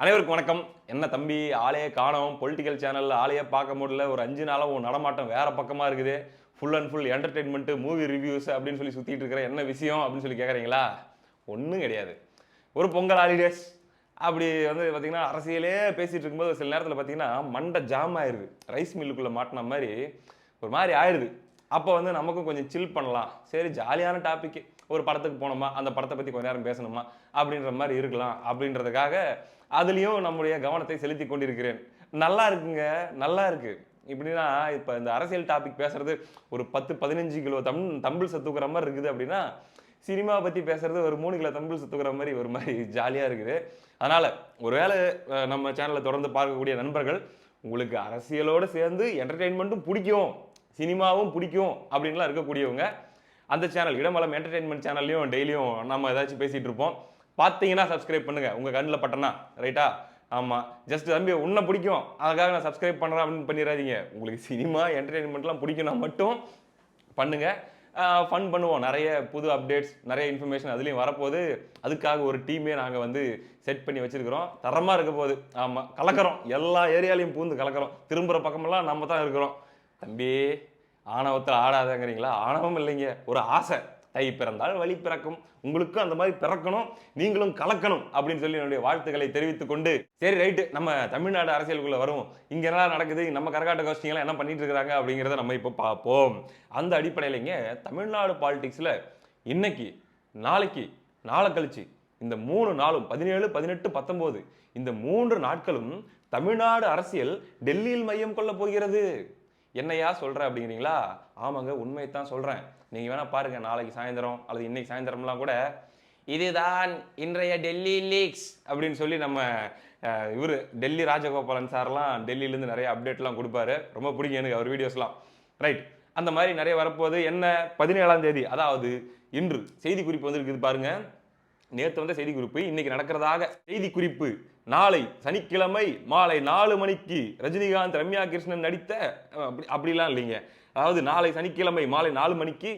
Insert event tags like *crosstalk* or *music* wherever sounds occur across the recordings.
அனைவருக்கும் வணக்கம். என்ன தம்பி ஆளையே காணோம். பொலிட்டிக்கல் சேனலில் ஆளையே பார்க்க முடியல. ஒரு அஞ்சு நாளாக உன் நடமாட்டம் வேற பக்கமாக இருக்குது. Full and full entertainment movie reviews அப்படின்னு சொல்லி சுற்றிட்டு இருக்கிற என்ன விஷயம் அப்படின்னு சொல்லி கேட்குறீங்களா ஒன்றும் கிடையாது. ஒரு பொங்கல் ஹாலிடேஸ் அப்படி வந்து பார்த்தீங்கன்னா அரசியலே பேசிகிட்டு இருக்கும்போது சில நேரத்தில் பார்த்தீங்கன்னா மண்டை ஜாம் ஆயிடுது ரைஸ் மில்லுக்குள்ளே மாட்டின மாதிரி ஒரு மாதிரி ஆயிடுது அப்போ வந்து நமக்கும் கொஞ்சம் சில் பண்ணலாம். சரி ஜாலியான டாப்பிக்கு ஒரு படத்துக்கு போனோமா அந்த படத்தை பற்றி கொஞ்ச நேரம் பேசணுமா அப்படின்ற மாதிரி இருக்கலாம். அப்படின்றதுக்காக அதுலேயும் நம்முடைய கவனத்தை செலுத்தி கொண்டிருக்கிறேன். நல்லா இருக்குங்க நல்லா இருக்கு. இப்படின்னா இப்போ இந்த அரசியல் டாபிக் பேசுறது ஒரு பத்து பதினஞ்சு கிலோ தம் தம்பிள் சத்துக்கிற மாதிரி இருக்குது அப்படின்னா சினிமாவை பற்றி பேசுறது ஒரு மூணு கிலோ தம்பிள் சத்துக்கிற மாதிரி ஒரு மாதிரி ஜாலியாக இருக்குது. அதனால் ஒருவேளை நம்ம சேனலை தொடர்ந்து பார்க்கக்கூடிய நண்பர்கள் உங்களுக்கு அரசியலோடு சேர்ந்து என்டர்டெயின்மெண்ட்டும் பிடிக்கும் சினிமாவும் பிடிக்கும் அப்படின்லாம் இருக்கக்கூடியவங்க அந்த சேனல் இடமலம் என்டர்டெயின்மெண்ட் சேனல்லையும் டெய்லியும் நம்ம ஏதாச்சும் பேசிகிட்டு இருப்போம். பார்த்தீங்கன்னா சப்ஸ்கிரைப் பண்ணுங்க. உங்கள் கண்ணில் பட்டனா? ரைட்டா ஆமாம் ஜஸ்ட் தம்பி உன்னை பிடிக்கும். அதுக்காக நான் சப்ஸ்கிரைப் பண்ணுறேன் அப்படின்னு பண்ணிடாதீங்க உங்களுக்கு சினிமா என்டர்டெயின்மெண்ட்லாம் பிடிக்கும்னா மட்டும் பண்ணுங்கள் ஃபன் பண்ணுவோம். நிறைய புது அப்டேட்ஸ் நிறைய இன்ஃபர்மேஷன் அதுலேயும் வரப்போகுது. அதுக்காக ஒரு டீமே நாங்கள் வந்து செட் பண்ணி வச்சிருக்கிறோம். தரமாக இருக்க போகுது. ஆமாம் கலக்கிறோம். எல்லா ஏரியாலையும் பூந்து கலக்கிறோம். திரும்புகிற பக்கமெல்லாம் நம்ம தான் இருக்கிறோம். தம்பி. ஆணவத்தில் ஆடாதங்கிறீங்களா? ஆணவம் இல்லைங்க. ஒரு ஆசை. தை பிறந்தால் வழி பிறக்கும். உங்களுக்கும் அந்த மாதிரி பிறக்கணும். நீங்களும் கலக்கணும் அப்படின்னு சொல்லி என்னுடைய வாழ்த்துக்களை தெரிவித்துக் கொண்டு சரி ரைட்டு. நம்ம தமிழ்நாடு அரசியலுக்குள்ள வரும் இங்க என்ன நடக்குது? நம்ம கரகாட்ட கோஷ்டிங்கெல்லாம் என்ன பண்ணிட்டு இருக்காங்க அப்படிங்கிறத நம்ம இப்போ பார்ப்போம். அந்த அடிப்படையிலங்க தமிழ்நாடு பாலிடிக்ஸ்ல இன்னைக்கு நாளைக்கு நாளை கழிச்சு இந்த மூணு நாளும் பதினேழு பதினெட்டு பத்தொன்பது இந்த மூன்று நாட்களும் தமிழ்நாடு அரசியல் டெல்லியில் மையம் கொள்ள போகிறது. என்னையா சொல்கிற அப்படிங்கிறீங்களா? ஆமாங்க உண்மையை தான் சொல்கிறேன் நீங்கள் வேணால் பாருங்கள் நாளைக்கு சாயந்தரம் அல்லது இன்னைக்கு சாயந்தரம்லாம் கூட இதுதான் இன்றைய டெல்லி லீக்ஸ் அப்படின்னு சொல்லி நம்ம இவர் டெல்லி ராஜகோபாலன் சார்லாம் டெல்லியிலேருந்து நிறைய அப்டேட்லாம் கொடுப்பாரு. ரொம்ப பிடிக்கும் எனக்கு அவர் வீடியோஸ்லாம். ரைட். அந்த மாதிரி நிறைய வரப்போகுது. என்ன? பதினேழாம் தேதி அதாவது இன்று செய்தி குறிப்பு வந்திருக்குது பாருங்க. நேற்று வந்த செய்தி குறிப்பு இன்னைக்கு நடக்கிறதாக செய்தி குறிப்பு நாளை சனிக்கிழமை மாலை நாலு மணிக்கு ரஜினிகாந்த் ரம்யா கிருஷ்ணன் நடித்த அப்படி அப்படிலாம் இல்லைங்க. அதாவது நாளை சனிக்கிழமை மாலை நாலு மணிக்கு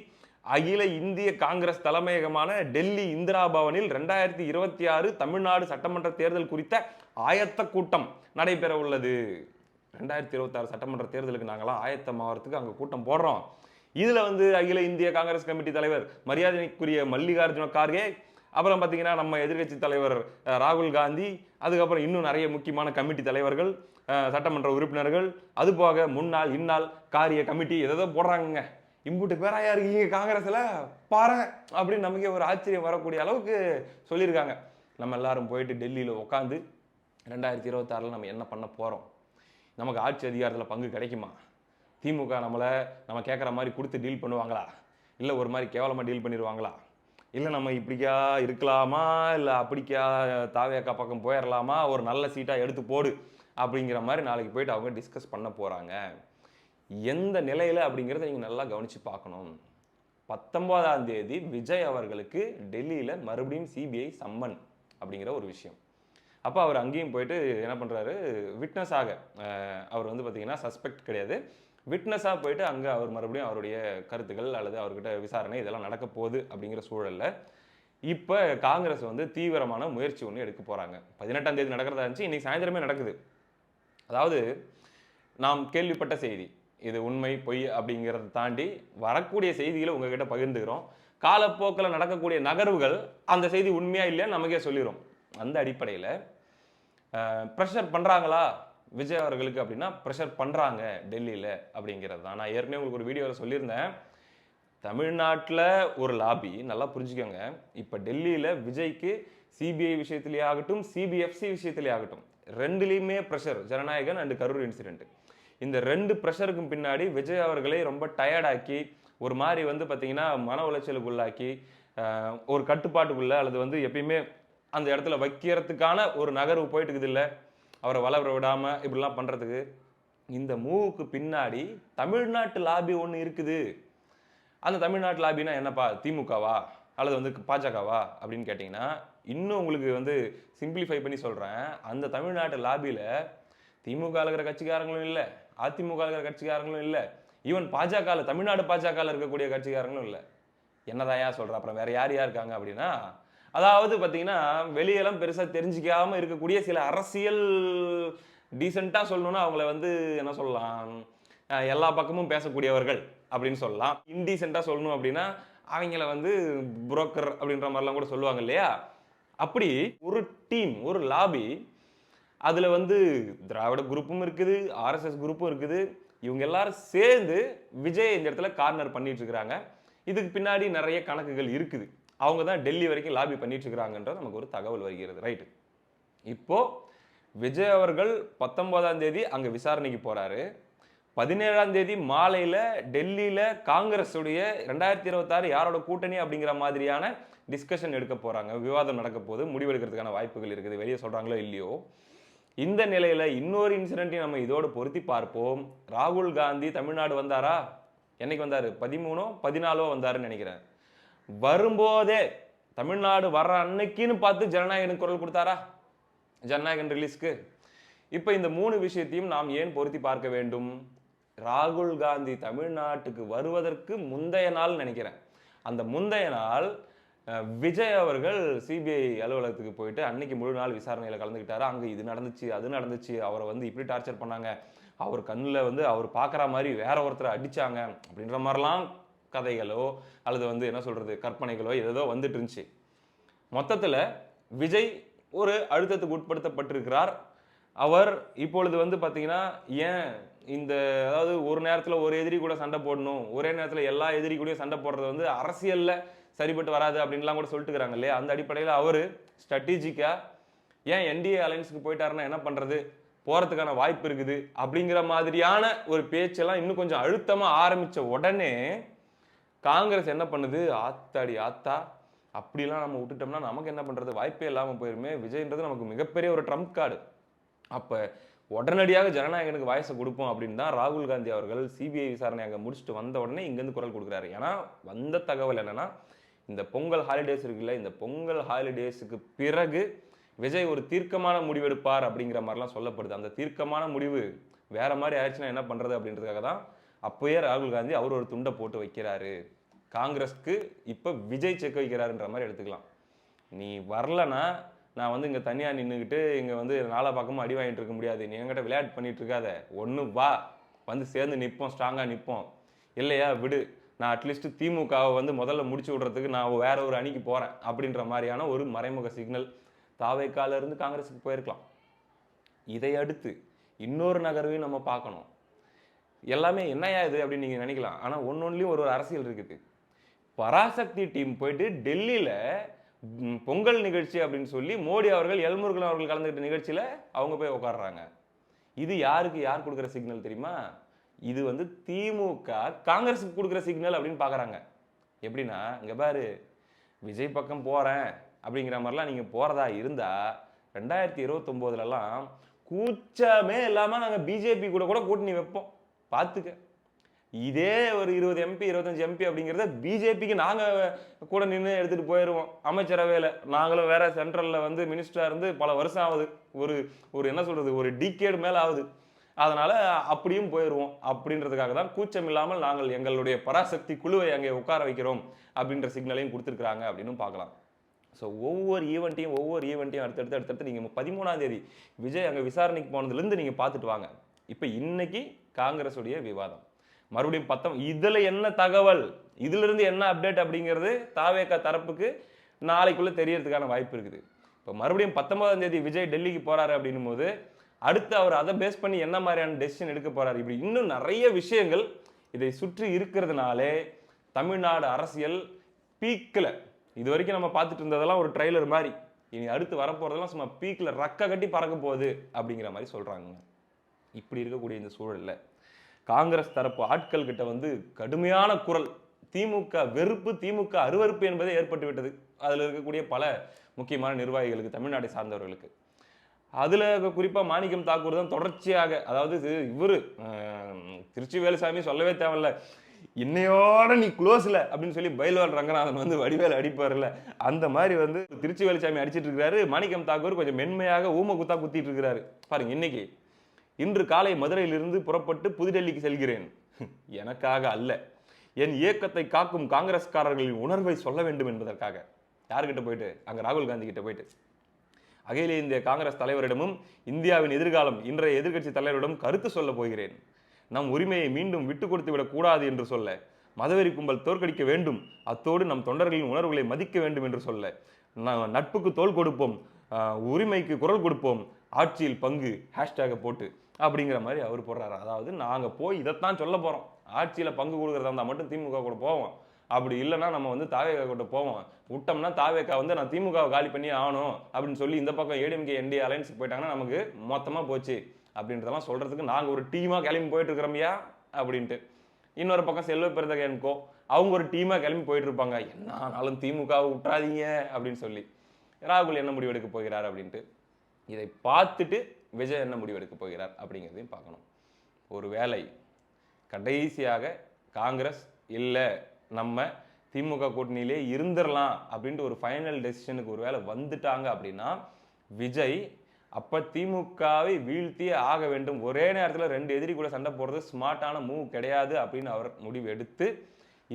அகில இந்திய காங்கிரஸ் தலைமையகமான டெல்லி இந்திரா பவனில் ரெண்டாயிரத்தி இருபத்தி ஆறு தமிழ்நாடு சட்டமன்ற தேர்தல் குறித்த ஆயத்த கூட்டம் நடைபெற உள்ளது. ரெண்டாயிரத்தி இருபத்தாறு சட்டமன்ற தேர்தலுக்கு நாங்களாம் ஆயத்தமாகறதுக்கு அங்கே கூட்டம் போடுறோம். இதில் வந்து அகில இந்திய காங்கிரஸ் கமிட்டி தலைவர் மரியாதைக்குரிய மல்லிகார்ஜுன கார்கே அப்புறம் பார்த்தீங்கன்னா நம்ம எதிர்கட்சி தலைவர் ராகுல் காந்தி அதுக்கப்புறம் இன்னும் நிறைய முக்கியமான கமிட்டி தலைவர்கள் சட்டமன்ற உறுப்பினர்கள் அது போக முன்னாள் இந்நாள் காரிய கமிட்டி எதோ போடுறாங்கங்க. இம்புட்டு பேராயா இருக்கீங்க காங்கிரஸில்? பாரு அப்படின்னு நமக்கே ஒரு ஆச்சரியம் வரக்கூடிய அளவுக்கு சொல்லியிருக்காங்க. நம்ம எல்லாரும் போயிட்டு டெல்லியில் உட்காந்து ரெண்டாயிரத்தி இருபத்தாறில் நம்ம என்ன பண்ண போகிறோம் நமக்கு ஆட்சி அதிகாரத்தில் பங்கு கிடைக்குமா? திமுக நம்மளை நம்ம கேட்குற மாதிரி கொடுத்து டீல் பண்ணுவாங்களா? இல்லை ஒரு மாதிரி கேவலமாக டீல் பண்ணிடுவாங்களா? இல்லை நம்ம இப்படிக்கா இருக்கலாமா? இல்லை அப்படிக்கா தாவேக்கா பக்கம் போயிடலாமா ஒரு நல்ல சீட்டாக எடுத்து போடு அப்படிங்கிற மாதிரி நாளைக்கு போயிட்டு அவங்க டிஸ்கஸ் பண்ண போகிறாங்க எந்த நிலையில் அப்படிங்கிறத நீங்கள் நல்லா கவனித்து பார்க்கணும். பத்தொன்பதாம் தேதி விஜய் அவர்களுக்கு டெல்லியில் மறுபடியும் சிபிஐ சம்மன் அப்படிங்கிற ஒரு விஷயம். அப்போ அவர் அங்கேயும் போயிட்டு என்ன பண்ணுறாரு விட்னஸாக அவர் வந்து பார்த்திங்கன்னா சஸ்பெக்ட் கிடையாது. விட்னஸாக போயிட்டு அங்கே அவர் மறுபடியும் அவருடைய கருத்துக்கள் அல்லது அவர்கிட்ட விசாரணை இதெல்லாம் நடக்க போகுது அப்படிங்கிற சூழலில் இப்போ காங்கிரஸ் வந்து தீவிரமான முயற்சி ஒன்று எடுக்க போகிறாங்க பதினெட்டாம் தேதி நடக்கிறதா இருந்துச்சு இன்னைக்கு சாயந்தரமே நடக்குது. அதாவது நாம் கேள்விப்பட்ட செய்தி இது உண்மை பொய் அப்படிங்கிறத தாண்டி வரக்கூடிய செய்திகளை உங்ககிட்ட பகிர்ந்துக்கிறோம். காலப்போக்கில் நடக்கக்கூடிய நகர்வுகள் அந்த செய்தி உண்மையாக இல்லையா நமக்கே சொல்லிடும் அந்த அடிப்படையில் ப்ரெஷர் பண்ணுறாங்களா விஜய் அவர்களுக்கு அப்படின்னா ப்ரெஷர் பண்ணுறாங்க டெல்லியில் அப்படிங்கிறது தான். நான் ஏற்கனவே உங்களுக்கு ஒரு வீடியோவில் சொல்லியிருந்தேன். தமிழ்நாட்டில் ஒரு லாபி நல்லா புரிஞ்சுக்கோங்க. இப்போ டெல்லியில் விஜய்க்கு சிபிஐ விஷயத்திலே ஆகட்டும் சிபிஎஃப்சி விஷயத்திலே ஆகட்டும் ரெண்டுலேயுமே pressure Jananayagan and Karur incident இந்த ரெண்டு ப்ரெஷருக்கும் பின்னாடி விஜய் அவர்களை ரொம்ப டயர்டாக்கி ஒரு மாதிரி வந்து பார்த்திங்கன்னா மன உளைச்சலுக்கு உள்ளாக்கி ஒரு கட்டுப்பாட்டுக்குள்ளே அல்லது வந்து எப்பயுமே அந்த இடத்துல வைக்கிறதுக்கான ஒரு நகர்வு போயிட்டு இருக்குது இல்லை அவரை வளர விடாமல் இப்படிலாம் பண்ணுறதுக்கு இந்த மூவுக்கு பின்னாடி தமிழ்நாட்டு லாபி ஒன்று இருக்குது. அந்த தமிழ்நாட்டு லாபினா என்னப்பா? திமுகவா? அல்லது வந்து பாஜகவா? அப்படின்னு கேட்டிங்கன்னா இன்னும் உங்களுக்கு வந்து சிம்பிளிஃபை பண்ணி சொல்கிறேன் அந்த தமிழ்நாட்டு லாபியில் திமுக இருக்கிற கட்சிக்காரங்களும் இல்லை அதிமுக இருக்கிற கட்சிக்காரங்களும் இல்லை ஈவன் பாஜக தமிழ்நாடு பாஜகவில் இருக்கக்கூடிய கட்சிக்காரங்களும் இல்லை. என்னதான் ஏன் சொல்கிறேன் அப்புறம் வேறு யார் யார் இருக்காங்க அப்படின்னா அதாவது பார்த்தீங்கன்னா வெளியெல்லாம் பெருசாக தெரிஞ்சிக்காமல் இருக்கக்கூடிய சில அரசியல் டீசெண்டாக சொல்லணும்னா அவங்கள வந்து என்ன சொல்லலாம் எல்லா பக்கமும் பேசக்கூடியவர்கள் அப்படின்னு சொல்லலாம். இன்டீசெண்டாக சொல்லணும் அப்படின்னா அவங்கள வந்து புரோக்கர் அப்படின்ற மாதிரிலாம் கூட சொல்லுவாங்க இல்லையா? அப்படி ஒரு டீம் ஒரு லாபி அதில் வந்து திராவிட குரூப்பும் இருக்குது ஆர்எஸ்எஸ் குரூப்பும் இருக்குது. இவங்க எல்லாரும் சேர்ந்து விஜய் இந்த இடத்துல கார்னர் பண்ணிட்டு இருக்கிறாங்க. இதுக்கு பின்னாடி நிறைய கணக்குகள் இருக்குது. அவங்க தான் டெல்லி வரைக்கும் லாபி பண்ணிட்டுருக்கிறாங்கன்றது நமக்கு ஒரு தகவல் வருகிறது ரைட்டு இப்போது விஜய் அவர்கள் பத்தொன்பதாம் தேதி அங்கே விசாரணைக்கு போகிறாரு பதினேழாம் தேதி மாலையில் டெல்லியில் காங்கிரஸுடைய ரெண்டாயிரத்தி இருபத்தாறு யாரோட கூட்டணி அப்படிங்கிற மாதிரியான டிஸ்கஷன் எடுக்க போகிறாங்க விவாதம் நடக்க போது முடிவெடுக்கிறதுக்கான வாய்ப்புகள் இருக்குது. வெளியே சொல்கிறாங்களோ இல்லையோ? இந்த நிலையில் இன்னொரு இன்சிடென்ட்டையும் நம்ம இதோடு பொருத்தி பார்ப்போம். ராகுல் காந்தி தமிழ்நாடு வந்தாரா? என்னைக்கு வந்தார்? பதிமூணோ பதினாலோ வந்தாருன்னு நினைக்கிறேன். வரும்போதே தமிழ்நாடு வர்ற அன்னைக்குன்னு பார்த்து ஜனநாயகனுக்கு குரல் கொடுத்தாரா? ஜனநாயகன் ரிலீஸ்க்கு இப்போ இந்த மூணு விஷயத்தையும் நாம் ஏன் பொருத்தி பார்க்க வேண்டும்? ராகுல் காந்தி தமிழ்நாட்டுக்கு வருவதற்கு முந்தைய நாள் நினைக்கிறேன். அந்த முந்தைய நாள் விஜய் அவர்கள் சிபிஐ அலுவலகத்துக்கு போயிட்டு அன்னைக்கு முழு நாள் விசாரணையில் கலந்துக்கிட்டாரு அங்கே இது நடந்துச்சு அது நடந்துச்சு அவரை வந்து இப்படி டார்ச்சர் பண்ணாங்க. அவர் கண்ணில் வந்து அவர் பார்க்குற மாதிரி வேற ஒருத்தரை அடித்தாங்க அப்படின்ற மாதிரிலாம் கதைகளோ அல்லது வந்து என்ன சொல்கிறது கற்பனைகளோ ஏதோ வந்துட்டு இருந்துச்சு மொத்தத்தில் விஜய் ஒரு அழுத்தத்துக்கு உட்படுத்தப்பட்டிருக்கிறார். அவர் இப்பொழுது வந்து பார்த்தீங்கன்னா ஏன் இந்த அதாவது ஒரு நேரத்தில் ஒரு எதிரி கூட சண்டை போடணும் ஒரே நேரத்தில் எல்லா எதிரி கூடயும் சண்டை போடுறது வந்து அரசியலில் சரிப்பட்டு வராது அப்படின்லாம் கூட சொல்லிட்டு இருக்காங்க இல்லையா? அந்த அடிப்படையில் அவர் ஸ்ட்ராட்டஜிக்காக ஏன் என்டிஏ அலையன்ஸுக்கு போயிட்டாருன்னா என்ன பண்ணுறது போகிறதுக்கான வாய்ப்பு இருக்குது. அப்படிங்கிற மாதிரியான ஒரு பேச்செல்லாம் இன்னும் கொஞ்சம் அழுத்தமாக ஆரம்பித்த உடனே காங்கிரஸ் என்ன பண்ணுது? ஆத்தாடி ஆத்தா. அப்படிலாம் நம்ம விட்டுட்டோம்னா நமக்கு என்ன பண்ணுறது வாய்ப்பே இல்லாமல் போயிருமே. விஜய்ன்றது நமக்கு மிகப்பெரிய ஒரு ட்ரம்ப் கார்டு. அப்போ உடனடியாக ஜனநாயகனுக்கு வாய்ஸை கொடுப்போம் அப்படின்னு தான் ராகுல் காந்தி அவர்கள் சிபிஐ விசாரணை அங்கே முடிச்சுட்டு வந்த உடனே இங்கேருந்து குரல் கொடுக்குறாரு. ஏன்னா வந்த தகவல் என்னன்னா இந்த பொங்கல் ஹாலிடேஸ் இருக்குல்ல இந்த பொங்கல் ஹாலிடேஸுக்கு பிறகு விஜய் ஒரு தீர்க்கமான முடிவெடுப்பார் அப்படிங்கிற மாதிரிலாம் சொல்லப்படுது. அந்த தீர்க்கமான முடிவு வேற மாதிரி ஆயிடுச்சுன்னா என்ன பண்ணுறது அப்படின்றதுக்காக தான் அப்போயே ராகுல் காந்தி அவர் ஒரு துண்டை போட்டு வைக்கிறாரு. காங்கிரஸ்க்கு இப்போ விஜய் செக் வைக்கிறாருன்ற மாதிரி எடுத்துக்கலாம். நீ வரலனா நான் வந்து இங்கே தனியாக நின்றுக்கிட்டு இங்கே வந்து நாலா பக்கமும் அடி வாங்கிட்டு இருக்க முடியாது. நீ என்கிட்ட விளையாட்டு பண்ணிட்டு இருக்காத. ஒன்று வா. வந்து சேர்ந்து நிற்போம் ஸ்ட்ராங்காக நிற்போம் இல்லையா விடு. நான் அட்லீஸ்ட் திமுகவை வந்து முதல்ல முடிச்சு விடுறதுக்கு நான் வேற ஒரு அணிக்கு போகிறேன் அப்படின்ற மாதிரியான ஒரு மறைமுக சிக்னல் தாவைக்கால இருந்து காங்கிரஸுக்கு போயிருக்கலாம். இதை அடுத்து இன்னொரு நகர்வையும் நம்ம பார்க்கணும். எல்லாமே என்னையா இது அப்படின்னு நீங்கள் நினைக்கலாம். ஆனால் ஒன்னொன்னுலையும் ஒரு ஒரு அரசியல் இருக்குது. பராசக்தி டீம் போயிட்டு டெல்லியில் பொங்கல் நிகழ்ச்சி அப்படின்னு சொல்லி மோடி அவர்கள் எல்முருகன் அவர்கள் கலந்துக்கிட்ட நிகழ்ச்சியில் அவங்க போய் உட்காடுறாங்க இது யாருக்கு யார் கொடுக்குற சிக்னல் தெரியுமா? இது வந்து திமுக காங்கிரஸுக்கு கொடுக்குற சிக்னல் அப்படின்னு பார்க்குறாங்க எப்படின்னா இங்கே பாரு விஜய் பக்கம் போகிறேன் அப்படிங்கிற மாதிரிலாம் நீங்கள் போகிறதா இருந்தால் ரெண்டாயிரத்தி இருபத்தொம்போதுலலாம் கூச்சமே இல்லாமல் நாங்கள் பிஜேபி கூட கூட கூட்டணி வைப்போம். பார்த்துக்க. இதே ஒரு இருபது எம்பி இருபத்தஞ்சு எம்பி அப்படிங்கிறத பிஜேபிக்கு நாங்கள் கூட நின்று எடுத்துகிட்டு போயிடுவோம் அமைச்சரவையில். நாங்களும் வேற சென்ட்ரலில் வந்து மினிஸ்டராக இருந்து பல வருஷம் ஆகுது. ஒரு ஒரு என்ன சொல்கிறது ஒரு டிகேடு மேலே ஆகுது. அதனால் அப்படியும் போயிடுவோம் அப்படின்றதுக்காக தான் கூச்சம் இல்லாமல் நாங்கள் எங்களுடைய பராசக்தி குழுவை அங்கே உட்கார வைக்கிறோம் அப்படின்ற சிக்னலையும் கொடுத்துருக்குறாங்க அப்படின்னு பார்க்கலாம். ஸோ ஒவ்வொரு ஈவெண்ட்டையும் ஒவ்வொரு ஈவெண்ட்டையும் அடுத்தடுத்து அடுத்தடுத்து நீங்கள் பதிமூணாம் தேதி விஜய் அங்கே விசாரணைக்கு போனதுலேருந்து நீங்கள் பார்த்துட்டு வாங்க. இப்போ இன்னைக்கு காங்கிரஸுடைய விவாதம். மறுபடியும் பத்தம் இதில் என்ன தகவல்? இதிலிருந்து என்ன அப்டேட் அப்படிங்கிறது தாவேக்கா தரப்புக்கு நாளைக்குள்ளே தெரியறதுக்கான வாய்ப்பு இருக்குது. இப்போ மறுபடியும் பத்தொன்பதாம் தேதி விஜய் டெல்லிக்கு போகிறாரு அப்படின்னும் போது அடுத்து அவர் அதை பேஸ் பண்ணி என்ன மாதிரியான டெசிஷன் எடுக்க போகிறாரு இப்படி இன்னும் நிறைய விஷயங்கள் இதை சுற்றி இருக்கிறதுனாலே தமிழ்நாடு அரசியல் பீக்கில் இது வரைக்கும் நம்ம பார்த்துட்டு இருந்ததெல்லாம் ஒரு ட்ரைலர் மாதிரி. இனி அடுத்து வரப்போகிறதெல்லாம் சும்மா பீக்கில் ரக்க கட்டி பறக்க போகுது அப்படிங்கிற மாதிரி சொல்கிறாங்க இப்படி இருக்கக்கூடிய இந்த சூழலில் காங்கிரஸ் தரப்பு ஆட்கள் கிட்ட வந்து கடுமையான குரல் திமுக வெறுப்பு திமுக அருவருப்பு என்பதே ஏற்பட்டுவிட்டது அதில் இருக்கக்கூடிய பல முக்கியமான நிர்வாகிகளுக்கு தமிழ்நாட்டை சார்ந்தவர்களுக்கு. அதில் குறிப்பாக மாணிக்கம் தாக்கூர் தான் தொடர்ச்சியாக அதாவது இவர் இவரு திருச்சி வேலுசாமி சொல்லவே தேவையில்ல. இன்னையோட நீ க்ளோஸ்ல அப்படின்னு சொல்லி பயில்வாள் ரங்கநாதன் வந்து வடிவேல் அடிப்பார்ல அந்த மாதிரி வந்து திருச்சி வேலுசாமி அடிச்சிட்டு இருக்காரு மாணிக்கம் தாக்கூர் கொஞ்சம் மென்மையாக ஊம குத்தா குத்திட்டு இருக்கிறாரு. பாருங்க இன்னைக்கு இன்று காலை மதுரையிலிருந்து புறப்பட்டு புதுடெல்லிக்கு செல்கிறேன். *laughs* எனக்காக அல்ல. என் இயக்கத்தை காக்கும் காங்கிரஸ்காரர்களின் உணர்வை சொல்ல வேண்டும் என்பதற்காக. யார்கிட்ட போயிட்டு? அங்கே ராகுல் காந்தி கிட்ட போயிட்டு. அகில இந்திய காங்கிரஸ் தலைவரிடமும் இந்தியாவின் எதிர்காலம் இன்றைய எதிர்க்கட்சி தலைவரிடம் கருத்து சொல்ல போகிறேன். நம் உரிமையை மீண்டும் விட்டு கொடுத்து விடக்கூடாது என்று சொல்ல மதவெறி கும்பல் தோற்கடிக்க வேண்டும். அத்தோடு நம் தொண்டர்களின் உணர்வுகளை மதிக்க வேண்டும் என்று சொல்ல நட்புக்கு தோல் கொடுப்போம் உரிமைக்கு குரல் கொடுப்போம். ஆட்சியில் பங்கு ஹேஷ்டேகை போட்டு. அப்படிங்கிற மாதிரி அவர் போடுறாரு. அதாவது நாங்கள் போய் இதைத்தான் சொல்ல போகிறோம் ஆட்சியில் பங்கு கொடுக்குறதா இருந்தால் மட்டும் திமுக கூட போவோம். அப்படி இல்லைன்னா நம்ம வந்து தாவேகா கிட்ட போவோம். விட்டோம்னா தாவேக்கா வந்து நான் திமுகவை காலி பண்ணி ஆகணும் அப்படின்னு சொல்லி இந்த பக்கம் ஏடிஎம்கே என்டி அலைன்ஸுக்கு போயிட்டாங்கன்னா நமக்கு மொத்தமாக போச்சு அப்படின்றதெல்லாம் சொல்கிறதுக்கு நாங்கள் ஒரு டீமாக கிளம்பி போயிட்டு இருக்கிறோம்யா அப்படின்ட்டு. இன்னொரு பக்கம் செல்வ பெருந்தகையன்கோ அவங்க ஒரு டீமாக கிளம்பி போயிட்டு இருப்பாங்க. என்ன ஆனாலும் திமுகவை விட்டுறாதீங்க அப்படின்னு சொல்லி. ராகுல் என்ன முடிவு எடுக்க போகிறார் அப்படின்ட்டு. இதை பார்த்துட்டு விஜய் என்ன முடிவெடுக்க போகிறார் அப்படிங்கிறதையும் பார்க்கணும். ஒரு வேலை கடைசியாக காங்கிரஸ் இல்லை நம்ம திமுக கூட்டணியிலே இருந்துடலாம் அப்படின்ட்டு ஒரு ஃபைனல் டெசிஷனுக்கு ஒரு வேலை வந்துட்டாங்க அப்படின்னா விஜய் அப்போ திமுகவை வீழ்த்தியே ஆக வேண்டும். ஒரே நேரத்தில் ரெண்டு எதிரி கூட சண்டை போடுறது ஸ்மார்ட்டான மூவ் கிடையாது அப்படின்னு அவர் முடிவு எடுத்து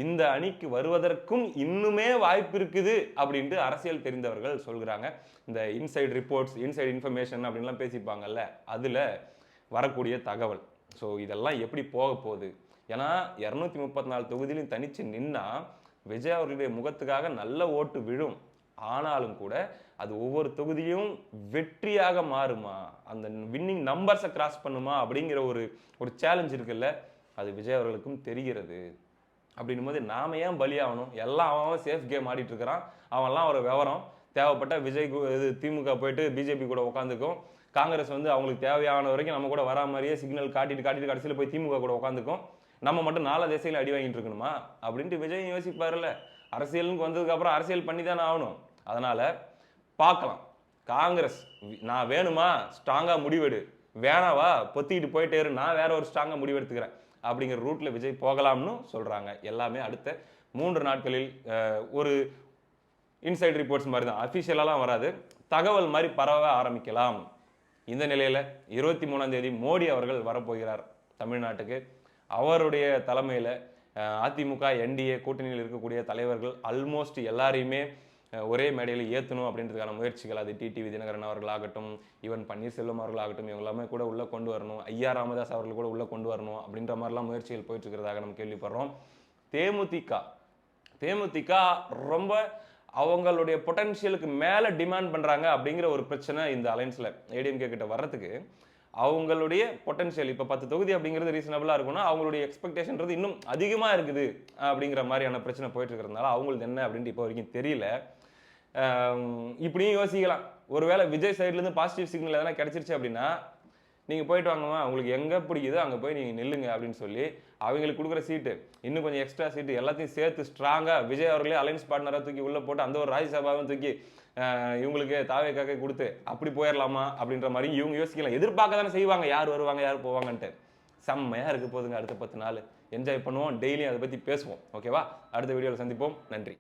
இந்த அணிக்கு வருவதற்கும் இன்னுமே வாய்ப்பு இருக்குது அப்படின்ட்டு அரசியல் தெரிந்தவர்கள் சொல்கிறாங்க. இந்த இன்சைட் ரிப்போர்ட்ஸ் இன்சைட் இன்ஃபர்மேஷன் அப்படின்லாம் பேசிப்பாங்கல்ல அதில் வரக்கூடிய தகவல். ஸோ இதெல்லாம் எப்படி போக போகுது? ஏன்னா இரநூத்தி முப்பத்தி நாலு தொகுதியிலையும் தனித்து நின்னா விஜய் அவர்களுடைய முகத்துக்காக நல்ல ஓட்டு விழும். ஆனாலும் கூட அது ஒவ்வொரு தொகுதியும் வெற்றியாக மாறுமா? அந்த வின்னிங் நம்பர்ஸை கிராஸ் பண்ணுமா? அப்படிங்கிற ஒரு ஒரு சேலஞ்ச் இருக்குல்ல அது விஜய் அவர்களுக்கும் தெரிகிறது. அப்படின்னும் போது நாம ஏன் பலியாகணும்? எல்லாம் அவன் சேஃப் கேம் ஆடிட்டு இருக்கிறான் அவன்லாம் ஒரு விவரம். தேவைப்பட்ட விஜய் இது திமுக போயிட்டு பிஜேபி கூட உட்காந்துக்கும் காங்கிரஸ் வந்து அவங்களுக்கு தேவையான வரைக்கும் நம்ம கூட வரா மாதிரியே சிக்னல் காட்டிட்டு காட்டிட்டு கடைசியில் போய் திமுக கூட உட்காந்துக்கும் நம்ம மட்டும் நாலா திசையில் அடி வாங்கிட்டு இருக்கணுமா? அப்படின்ட்டு விஜய் யோசிப்பார்ல அரசியலுக்கு வந்ததுக்கப்புறம் அரசியல் பண்ணி தானே ஆகணும். அதனால் பார்க்கலாம். காங்கிரஸ் நான் வேணுமா? ஸ்ட்ராங்காக முடிவெடு. வேணாவா? பொத்திக்கிட்டு போயிட்டே இரு நான் வேற ஒரு ஸ்ட்ராங்காக முடிவெடுத்துக்கிறேன். அப்படிங்கிற ரூட்ல விஜய் போகலாம்னு சொல்றாங்க. எல்லாமே அடுத்த மூன்று நாட்களில் ஒரு இன்சைட் ரிப்போர்ட்ஸ் மாதிரி தான். அஃபிஷியலாலாம் வராது. தகவல் மாதிரி பரவ ஆரம்பிக்கலாம். இந்த நிலையில் இருபத்தி மூணாம் தேதி மோடி அவர்கள் வரப்போகிறார் தமிழ்நாட்டுக்கு. அவருடைய தலைமையில் அதிமுக என்டிஏ கூட்டணியில் இருக்கக்கூடிய தலைவர்கள் ஆல்மோஸ்ட் எல்லாரையுமே ஒரே மேடையில் ஏற்றணும் அப்படின்றதுக்கான முயற்சிகள் அது டிடிவி தினகரன் அவர்களாகட்டும் ஈவன் பன்னீர்செல்வம் அவர்களாகட்டும் இவங்க எல்லாமே கூட உள்ளே கொண்டு வரணும். ஐயா ராமதாஸ் அவர்கள் கூட உள்ளே கொண்டு வரணும் அப்படின்ற மாதிரிலாம் முயற்சிகள் போயிட்டு இருக்கிறதாக நம்ம கேள்விப்படுறோம். தேமுதிக தேமுதிக ரொம்ப அவங்களுடைய பொட்டன்ஷியலுக்கு மேலே டிமாண்ட் பண்ணுறாங்க அப்படிங்கிற ஒரு பிரச்சனை இந்த அலைன்ஸில் ஏடிஎம்கே கிட்ட வர்றதுக்கு. அவங்களுடைய பொட்டன்ஷியல் இப்போ பத்து தொகுதி அப்படிங்கிறது ரீசனபிளாக இருக்கும்னா அவங்களுடைய எக்ஸ்பெக்டேஷன்றது இன்னும் அதிகமாக இருக்குது அப்படிங்கிற மாதிரியான பிரச்சனை போயிட்டு இருக்கிறதுனால அவங்களுக்கு என்ன அப்படின்ட்டு இப்போ வரைக்கும் தெரியல. இப்படியும் யோசிக்கலாம். ஒருவேளை விஜய் சைட்லேருந்து பாசிட்டிவ் சிக்னல் எதனா கிடச்சிருச்சு அப்படின்னா நீங்கள் போயிட்டு வாங்கம்மா உங்களுக்கு எங்கே பிடிக்குதோ அங்கே போய் நீங்கள் நில்லுங்க அப்படின்னு சொல்லி அவங்களுக்கு கொடுக்குற சீட்டு இன்னும் கொஞ்சம் எக்ஸ்ட்ரா சீட்டு எல்லாத்தையும் சேர்த்து ஸ்ட்ராங்காக விஜய் அவர்களே அலைன்ஸ் பார்ட்னராக தூக்கி உள்ளே போட்டு அந்த ஒரு ராஜ்யசபாவும் தூக்கி இவங்களுக்கு தாவேக்காக கொடுத்து அப்படி போயிடலாமா அப்படின்ற மாதிரி இவங்க யோசிக்கலாம். எதிர்பார்க்க தானே செய்வாங்க. யார் வருவாங்க யார் போவாங்கன்ட்டு. செம்மையாக இருக்க போதுங்க அடுத்த பத்து நாள். என்ஜாய் பண்ணுவோம். டெய்லியும் அதை பற்றி பேசுவோம். ஓகேவா அடுத்த வீடியோவில் சந்திப்போம். நன்றி.